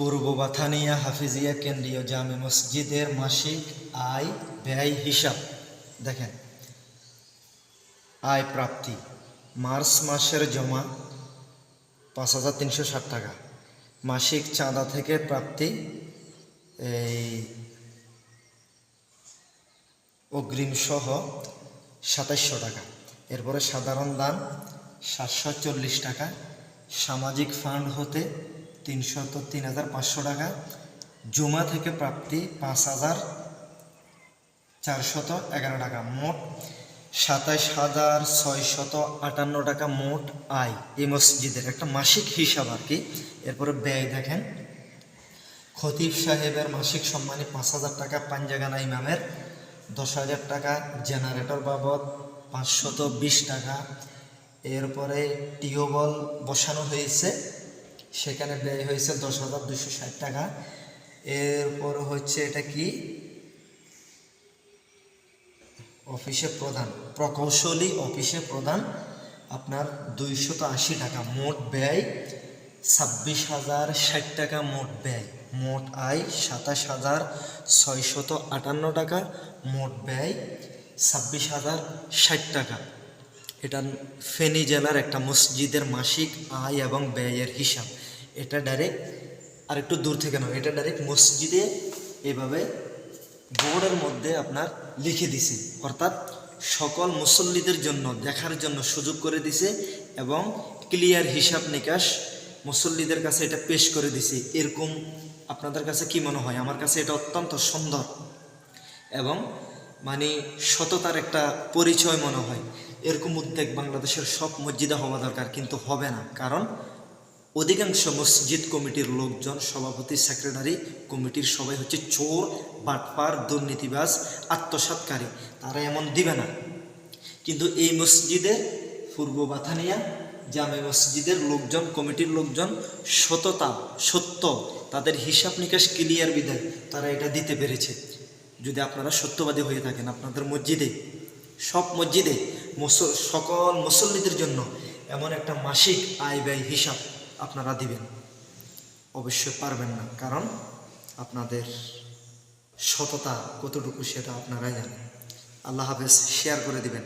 পূর্ব বাথানিয়া হাফিজিয়া কেন্দ্রীয় জামে মসজিদের মাসিক আয় ব্যয় হিসাব। দেখেন। আয় প্রাপ্তি। মার্চ মাসের জমা পাঁচ হাজার তিনশো ষাট টাকা। মাসিক চাঁদা থেকে প্রাপ্তি এই অগ্রিম সহ সাতাইশশো টাকা। এরপরে সাধারণ দান সাতশো চল্লিশ টাকা। সামাজিক ফান্ড হতে তিনশত তিন হাজার পাঁচশো টাকা। জমা থেকে প্রাপ্তি পাঁচ হাজার চারশত এগারো টাকা। মোট সাতাইশ হাজার ছয়শত আটান্ন টাকা মোট আয় এই মসজিদের। একটা মাসিক হিসাব আর কি। এরপরে ব্যয় দেখেন। খতিব সাহেবের মাসিক সম্মানী পাঁচ হাজার টাকা পাঞ্জাগানা ইমামের, দশ হাজার টাকা জেনারেটর বাবদ পাঁচশত বিশ টাকা। এরপরে টিউবওয়েল বসানো হয়েছে। সেখানে ব্যয় হয়েছে দশ হাজার দুশো ষাট টাকা। এরপর হচ্ছে এটা কি? অফিসে প্রধান, প্রকৌশলী অফিসে প্রধান, আপনার দুইশত আশি টাকা মোট ব্যয়, ছাব্বিশ হাজার ষাট টাকা মোট ব্যয়, মোট আয় সাতাশ হাজার ছয়শত আটান্ন টাকা, মোট ব্যয় ছাব্বিশ হাজার ষাট টাকা। এটা ফেনী জেলার একটা মসজিদের মাসিক আয় এবং ব্যয়ের হিসাব। এটা ডাইরেক্ট আর একটু দূর থেকে নয় এটা ডাইরেক্ট মসজিদে এভাবে বোর্ডের মধ্যে আপনার লিখে দিছে। অর্থাৎ সকল মুসল্লিদের জন্য, দেখার জন্য সুযোগ করে দিছে এবং ক্লিয়ার হিসাব নিকাশ মুসল্লিদের কাছে এটা পেশ করে দিছে। এরকম আপনাদের কাছে কি মনে হয়? আমার কাছে এটা অত্যন্ত সুন্দর এবং মানে সততার একটা পরিচয় মনে হয়। এরকম উদ্যোগ বাংলাদেশের সব মসজিদে হওয়া দরকার, কিন্তু হবে না। কারণ অধিকাংশ মসজিদ কমিটির লোকজন, সভাপতি, সেক্রেটারি কমিটির সবাই হচ্ছে চোর, বাটপার, দুর্নীতিবাজ, আত্মসাৎকারী। তারা এমন দিবে না। কিন্তু এই মসজিদে পূর্ব বাথানিয়া, জামে মসজিদের লোকজন, কমিটির লোকজন সততা, সত্য, তাদের হিসাব নিকাশ ক্লিয়ার বিদায় তারা এটা দিতে পেরেছে। যদি আপনারা সত্যবাদী হয়ে থাকেন আপনাদের মসজিদে। সব মসজিদে সকল মুসল্লিদের জন্য এমন একটা মাসিক আয় ব্যয় হিসাব আপনারা দিবেন। অবশ্যই পারবেন না, কারণ আপনাদের সততা কতটুকু সেটা আপনারাই জানেন। আল্লাহ হাফেজ শেয়ার করে দিবেন।